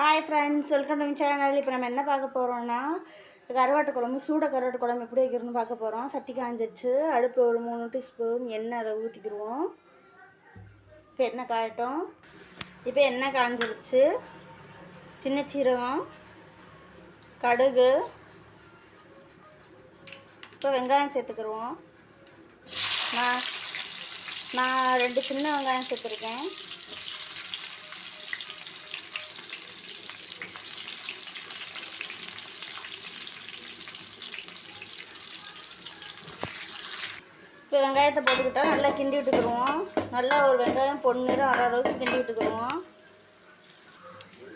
Hi friends welcome to channel இப்போ நம்ம என்ன பார்க்க போகிறோம்னா கருவாட்டு குழம்பு சூட கருவாட்டு குழம்பு எப்படி வைக்கிறதுன்னு பார்க்க போகிறோம் சட்டி காஞ்சிருச்சு. அடுப்பில் ஒரு மூணு டீஸ்பூன் எண்ணெய் அதில் ஊற்றிக்கிடுவோம் இப்போ எண்ணெய் காயட்டும். இப்போ எண்ணெய் காஞ்சிருச்சு. சின்ன சீரகம் கடுகு. இப்போ வெங்காயம் சேர்த்துக்கிடுவோம் நான் நான் ரெண்டு சின்ன வெங்காயம் சேர்த்துருக்கேன். இப்போ வெங்காயத்தை போட்டுக்கிட்டால் நல்லா கிண்டி விட்டுக்கிடுவோம் நல்லா ஒரு வெங்காயம் பொன்னிறம் வர அளவுக்கு கிண்டி விட்டுக்கிடுவோம்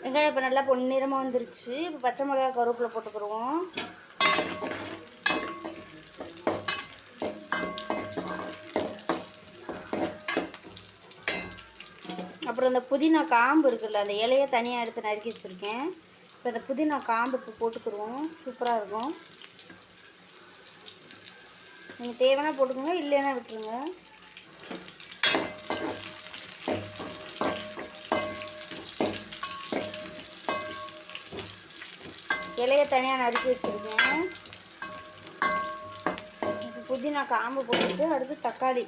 வெங்காயம் இப்போ நல்லா பொன்னிறமாக வந்துருச்சு. இப்போ பச்சை மிளகா கருவேப்பிலை போட்டுக்கிடுவோம் அப்புறம் இந்த புதினா காம்பு இருக்குல்ல அந்த இலையை தனியாக எடுத்து நறுக்கி வச்சுருக்கேன். இப்போ இந்த புதினா காம்பு இப்போ போட்டுக்கிடுவோம் சூப்பராக இருக்கும். நீங்கள் தேவைன்னா போட்டுக்கோங்க இல்லைன்னா விட்டுருங்க. இலையை தனியாக நறுக்கி வச்சுருக்கேன். இப்போ புதினா காம்பு போட்டுட்டு அடுத்து தக்காளி.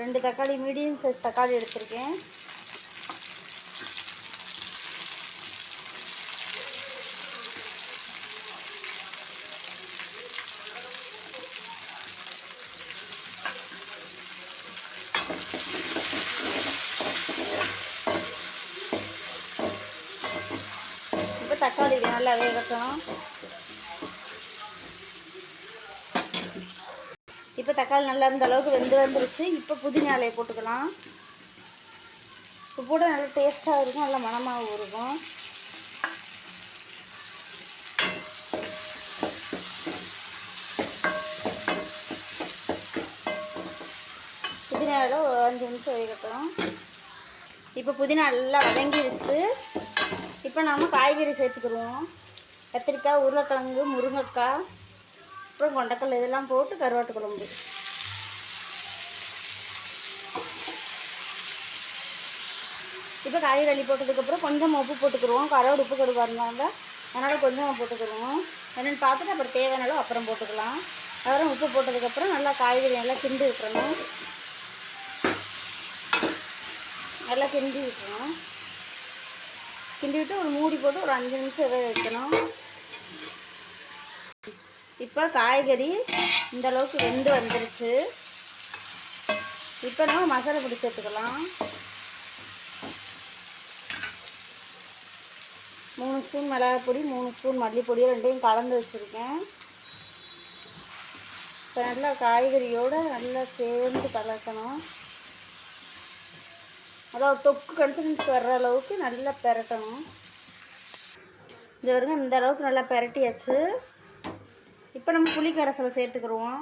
ரெண்டு தக்காளி மீடியம் சைஸ் தக்காளி எடுத்திருக்கேன். இப்போ தக்காளி நல்லா வேகட்டும். இப்போ தக்காளி நல்லா இருந்த அளவுக்கு வெந்து வந்துருச்சு. இப்போ புதினா இலையை போட்டுக்கலாம். இப்போ கூட நல்லா டேஸ்ட்டாக இருக்கும் நல்லா மணமாகவும் இருக்கும். புதினா இலை ஒரு அஞ்சு நிமிஷம் வேகட்டும். இப்போ புதினா நல்லா வதங்கிருச்சு. இப்போ நாம் காய்கறி சேர்த்துக்கிடுவோம் கத்திரிக்காய் உருளைக்கிழங்கு முருங்கைக்காய் அப்புறம் கொண்டக்கல் இதெல்லாம் போட்டு கருவாட்டு குழம்பு. இப்போ காய்கறி அள்ளி போட்டதுக்கப்புறம் கொஞ்சம் உப்பு போட்டுக்கிடுவோம் கரோடு உப்பு கடுவாக இருந்தாங்க அதனால் கொஞ்சம் போட்டுக்கிடுவோம் என்னென்னு பார்த்துட்டு அப்புறம் தேவையானாலும் அப்புறம் போட்டுக்கலாம். அப்புறம் உப்பு போட்டதுக்கப்புறம் நல்லா காய்கறி நல்லா கிண்டி விட்டுறணும். நல்லா கிண்டி விட்டுறணும். கிண்டிவிட்டு ஒரு மூடி போட்டு ஒரு அஞ்சு நிமிஷம் வேக வைக்கணும். இப்போ காய்கறி இந்த அளவுக்கு வெந்து வந்துருச்சு. இப்போ நம்ம மசாலா பொடி சேர்த்துக்கலாம். மூணு ஸ்பூன் மிளகாய் பொடி மூணு ஸ்பூன் மல்லிப்பொடி ரெண்டையும் கலந்து வச்சுருக்கேன். இப்போ நல்லா காய்கறியோடு நல்லா சேர்ந்து கலக்கணும். அதாவது தொக்கு கன்சிஸ்டன்சி வர்ற அளவுக்கு நல்லா பெரட்டணும். இது வரைக்கும் இந்த அளவுக்கு நல்லா பெரட்டியாச்சு. இப்போ நம்ம புளி கரைசலை சேர்த்துக்கிடுவோம்.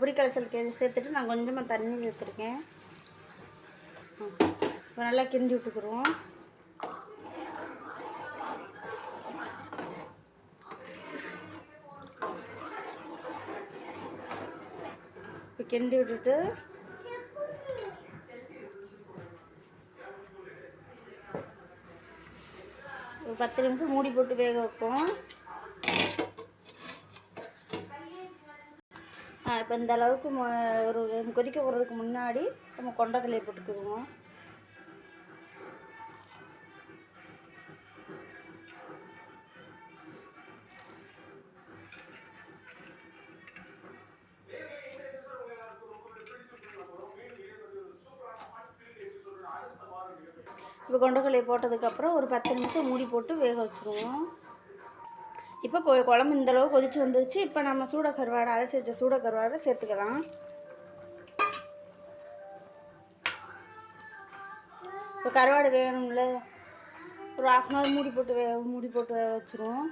புளி கரைசல் சேர்த்துட்டு நான் கொஞ்சமாக தண்ணி சேர்த்துருக்கேன். இப்போ நல்லா கிண்டி விட்டுக்குருவோம் இப்போ கிண்டி விட்டுட்டு. ஒரு பத்து நிமிஷம் மூடி போட்டு வேக வைப்போம். இப்போ இந்த அளவுக்கு ஒரு கொதிக்க போகிறதுக்கு முன்னாடி நம்ம கொண்டக்கல்லையை போட்டுக்குவோம். இப்போ கொண்டக்கல்லையை போட்டதுக்கப்புறம் ஒரு பத்து நிமிஷம் மூடி போட்டு வேக வச்சுருவோம். இப்போ கொ குழம்பு இந்தளவு கொதிச்சு வந்துருச்சு. இப்போ நம்ம சூட கருவாடை அரைச்சி வச்ச சூட கருவாடை சேர்த்துக்கலாம். இப்போ கருவாடு வேணும்ல ஒரு ஆஃப் அன் ஹவர் மூடி போட்டு வே மூடி போட்டு வேக வச்சுருவோம்.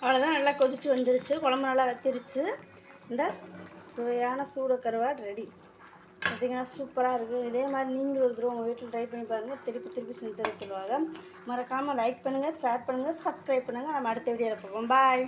அவ்வளோதான் நல்லா கொதிச்சு வந்துருச்சு. குழம்பு நல்லா வத்திருச்சு. இந்த சுவையான சூட கருவாடு ரெடி. பார்த்தீங்கன்னா சூப்பராக இருக்குது இதே மாதிரி நீங்களும் ஒரு தடவை உங்கள் வீட்டில் ட்ரை பண்ணி பாருங்கள் திருப்பி திருப்பி செஞ்சு தருவாங்க சொல்லுவாங்க. மறக்காமல் லைக் பண்ணுங்கள் ஷேர் பண்ணுங்கள் சப்ஸ்கிரைப் பண்ணுங்கள் நம்ம அடுத்த வீடியோவில் பார்ப்போம். பாய்